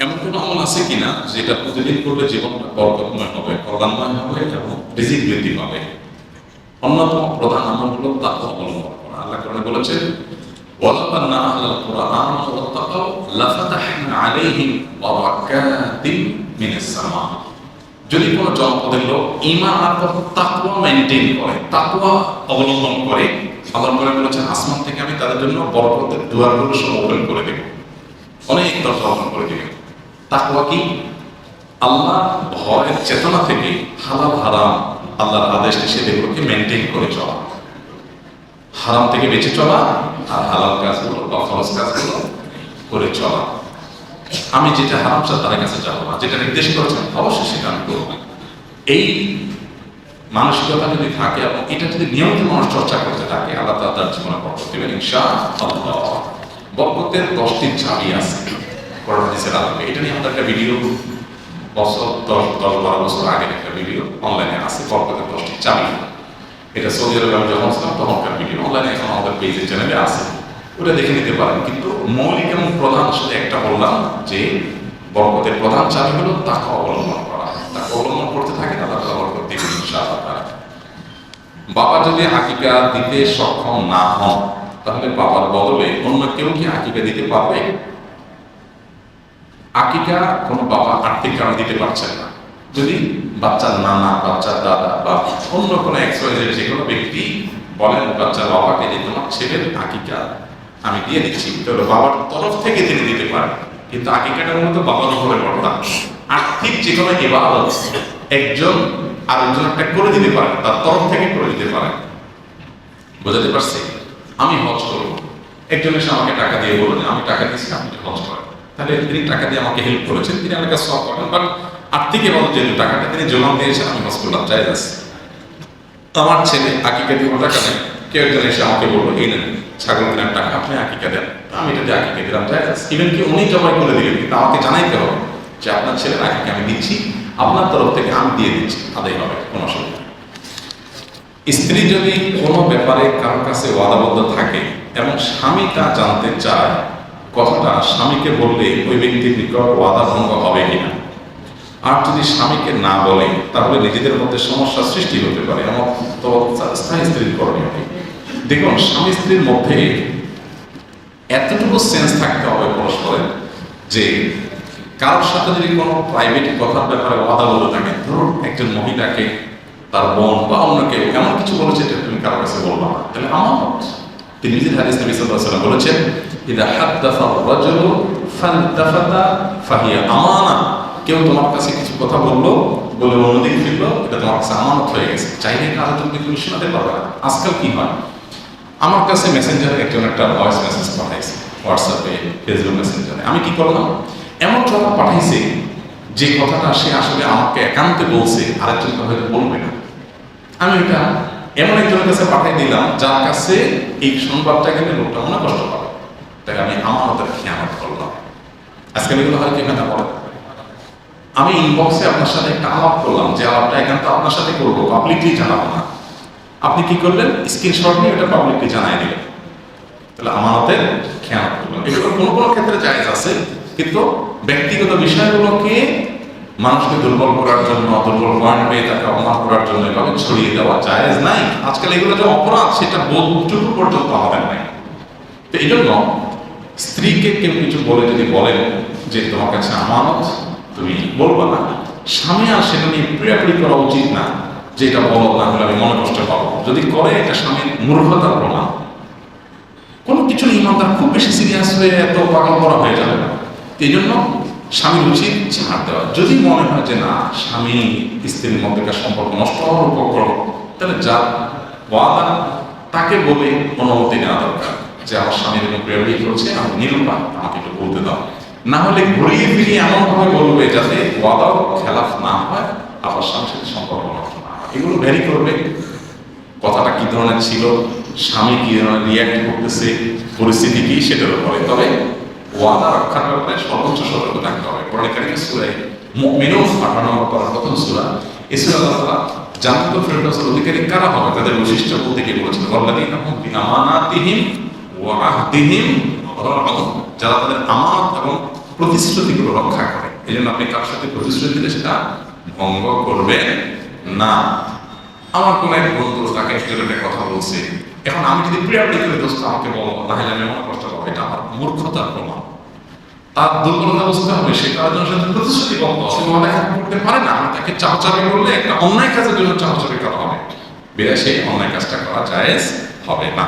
এমন কোনো আমল আছে কিনা যেটা প্রতিদিন করলে জীবনটা বরকতময় হবে কল্যাণময় হবে এবং রিজিক বৃদ্ধি পাবে অন্যতম প্রধান আমল হলো তাকওয়া অবলম্বন করা আল্লাহ কোরআনে বলেছেন ولو أن أهل القرآن واتقوا لفتحنا عليهم بركات من السماء যদি কোনো জনপদের লোক ইমান আর তাকওয়া মেনটেন করে তাকওয়া অবলম্বন করে আল্লাহ করে বলেছেন আসমান থেকে আমি তাদের জন্য বরকতের দুয়ারগুলো সব ওপেন করে দেব অনেক দরজা ওপেন করে দেব তাকওয়া কি? আল্লাহ ভয়ের চেতনা থেকে হালাল হারাম আল্লাহর আদেশ নিষেধগুলোকে মেনটেন করে চলা। হারাম থেকে বেঁচে চলা আর হালাল কাজগুলো বা ফরজ কাজগুলো করে চলা। আমি যেটা হারাম চাই তাদের কাছে যাব না। যেটা নির্দেশ করেছেন, অবশ্যই সেটা আমি করব। এই মানসিকতা যদি থাকে এবং এটা যদি নিয়মিত মানুষ চর্চা করতে থাকে, আল্লাহ তার জীবনে বরকত দেবেন ইনশা বরকতের দশটি চাবি আছে। করোনা দিসের আলোকে এটা নিয়ে আমাদের একটা ভিডিও বছর, দশ দশ বারো বছর আগের একটা ভিডিও অনলাইনে আছে বরকতের দশটি চাবি। এটা সৌদি আরবে আমি যখন ছিলাম তখনকার ভিডিও অনলাইনে এখন আমাদের পেজের চ্যানেলে আছে। ওটা দেখে নিতে পারেন। কিন্তু মৌলিক এবং প্রধান আসলে একটা বললাম যে, বরকতের প্রধান চাবি হলো তাকে অবলম্বন করা। তাকে অবলম্বন করতে থাকে আল্লাহ তাআলা বরকত ইনশাআল্লাহ বাবা যদি আকিকা দিতে সক্ষম না হন, তাহলে বাবার বদলে অন্য কেউ কি আকিকা দিতে পারবে? আকিকা কোনো বাবা আর্থিক কারণ দিতে পারছেন না। যদি বাচ্চার নানা, বাচ্চার দাদা বা অন্য কোনো এক্সওয়াইজের যে কোনো ব্যক্তি বলেন, বাচ্চার বাবাকে যে তোমার ছেলের আকিকা আমি দিয়ে দিচ্ছি তাহলে বাবার তরফ থেকে তিনি দিতে পারেন। কিন্তু আকিকাটার মধ্যে বাবার উপরে বর্তা আর্থিক যে কোনো এবার একজন আরেকজন একটা করে দিতে পারেন, তার তরফ থেকে করে দিতে পারেন। বোঝাতে পারছি? আমি হজ করব। একজন এসে আমাকে টাকা দিয়ে বলল যে, আমি টাকা দিচ্ছি আপনি হজ করেন। তাহলে তিনি টাকা দিয়ে আমাকে হেল্প করেছেন, তিনি আমার কাছে সব করেন বাট আর্থিক এবং যেহেতু টাকাটা তিনি জমা দিয়েছেন আমি হজ করলাম আছে। আমার ছেলে আকিকা দিব টাকা নেই। কেউ একজন এসে আমাকে বলল, এই নেন, ছাগল কেনার টাকা আপনি আকিকা দেন। আমি এটা দিয়ে আকিকা দিলাম চাই আছে ইভেন কি উনি জমা করে দিলেন, কিন্তু আমাকে জানাইতে হবে যে আপনার ছেলের আকিকা আমি দিচ্ছি, আপনার তরফ থেকে আমি দিয়ে দিচ্ছি আদায় হবে, কোনো অসুবিধা স্ত্রী যদি কোনো ব্যাপারে কারোর কাছে ওয়াদাবদ্ধ থাকে এবং স্বামী তা জানতে চায় কথাটা স্বামীকে বললে ওই ব্যক্তির নিকট ওয়াদা ভঙ্গ হবে কিনা? আর যদি স্বামীকে না বলে, তাহলে নিজেদের মধ্যে সমস্যা সৃষ্টি হতে পারে। আমার তো স্থায়ী স্ত্রীর করণীয় কি? দেখুন, স্বামী স্ত্রীর মধ্যে এতটুকু সেন্স থাকতে হবে পরস্পরের যে, কারোর সাথে যদি কোনো প্রাইভেট কথার ব্যাপারে ওয়াদা বলে থাকে ধরুন একজন মহিলাকে তার বোন বা অন্য কেউ এমন কিছু বলেছে তুমি কারোর কাছে বলবা না। তাহলে আমানত তিনি নিজের হাদিস নবী বলেছেন ইদা হাদ্দাসা রাজুলু ফালতাফাতা ফাহিয়া আমানা। কেউ তোমার কাছে কিছু কথা বলল, বলে অন্যদিকে ফিরলো, এটা তোমার কাছে আমানত হয়ে গেছে। চাইলে কারও তুমি তুমি শোনাতে পারবে না। আজকাল কি হয়? আমার কাছে মেসেঞ্জারে একজন একটা ভয়েস মেসেজ পাঠাইছে হোয়াটসঅ্যাপে ফেসবুক মেসেঞ্জারে আমি কি করলাম? এমন কথা পাঠাইছে যে কথাটা সে আসলে আমাকে একান্তে বলছে আরেকজনকে হয়তো বলবে না। আমি এটা এমন একজনের কাছে পাঠিয়ে দিলাম, যার কাছে এই সংবাদটা গেলে লোকটা মনে কষ্ট পাবে। তাই আমি মতো খেয়ানত করলাম। আজকাল এগুলো হয় কি না বলে আমি ইনবক্সে আপনার সাথে একটা আলাপ করলাম, যে আলাপটা একান্ত আপনার সাথে করব পাবলিকলি জানাব না। আপনি কি করলেন? স্ক্রিনশট নিয়ে এটা পাবলিকলি জানাই দিলেন। তাহলে আমানতের খেয়াল করলাম। এগুলো কোনো কোনো ক্ষেত্রে জায়েজ আছে, কিন্তু ব্যক্তিগত বিষয়গুলোকে মানুষকে দুর্বল করার জন্য, দুর্বল পয়েন্ট পেয়ে তাকে অপমান করার জন্য এভাবে ছড়িয়ে দেওয়া জায়েজ নাই। আজকাল এগুলো যে অপরাধ, সেটা বোধটুকু পর্যন্ত আমাদের নাই। তো এই জন্য স্ত্রীকে কেউ কিছু বলে যদি বলেন যে তোমার কাছে আমানত, তুমি বলব না। স্বামী আর সেটা নিয়ে প্রিয়াপ্রি করা উচিত না যে এটা বলো না হলে আমি মনে কষ্ট পাবো। যদি করে, এটা স্বামীর মূর্খতার প্রমাণ। কোনো কিছু ইমানদার খুব বেশি সিরিয়াস হয়ে এত পাগল করা হয়ে যাবে না। এই জন্য স্বামীর উচিত ছাড় দেওয়া। যদি মনে হয় যে না, স্বামী স্ত্রীর মধ্যেকার সম্পর্ক নষ্ট হওয়ার উপক্রম, তাহলে যা ওয়াদা তাকে বলে অনুমতি নেওয়া দরকার। যে আমার স্বামী এরকম প্রেরণী করছে, আমি নিরূপা আমাকে একটু বলতে দাও। না হলে ঘুরিয়ে ফিরিয়ে এমন ভাবে বলবে যাতে ওয়াদাও খেলাফ না হয়, আবার স্বামীর সাথে সম্পর্ক না হয়। এগুলো ভ্যারি করবে। কথাটা কি ধরনের ছিল? স্বামী কি ধরনের রিয়াক্ট করতেছে? পরিস্থিতি কি সেটার উপরে। তবে ওয়াদা রক্ষার ব্যাপারে সর্বোচ্চ সতর্ক থাকতে হবে। কোরআন কারিমে সূরা মুমিনুন 18 নম্বর পারা প্রথম সূরা, এই সূরা আল্লাহ ফেরদাউসের অধিকারী কারা হবে? তাদের বৈশিষ্ট্য বলতে কি বলেছেন ওয়াল্লাযীনা হুম বিআমানাতিহিম ওয়া আহদিহিম যারা তাদের আমানত এবং প্রতিশ্রুতিগুলো রক্ষা করে। এই জন্য আপনি কার সাথে প্রতিশ্রুতি দিলে সেটা ভঙ্গ করবেন না। আমার কোন এক বন্ধু তাকে একটা কথা বলছে। এখন আমি যদি প্রিয়ারিটি করে, দোস্ত, আমাকে বলো তাহলে আমি মনে কষ্ট পাবো, এটা আমার মূর্খতার প্রমাণ। তার দুর্বলতা বুঝতে হবে, সে তার জন্য সাথে প্রতিশ্রুতি বন্ধ সে লেখা করতে পারে না আমি তাকে চাপচাপি করলে একটা অন্যায় কাজের জন্য চাপচাপি করা হবে। বিরাশে অন্যায় কাজটা করা জায়েজ হবে না।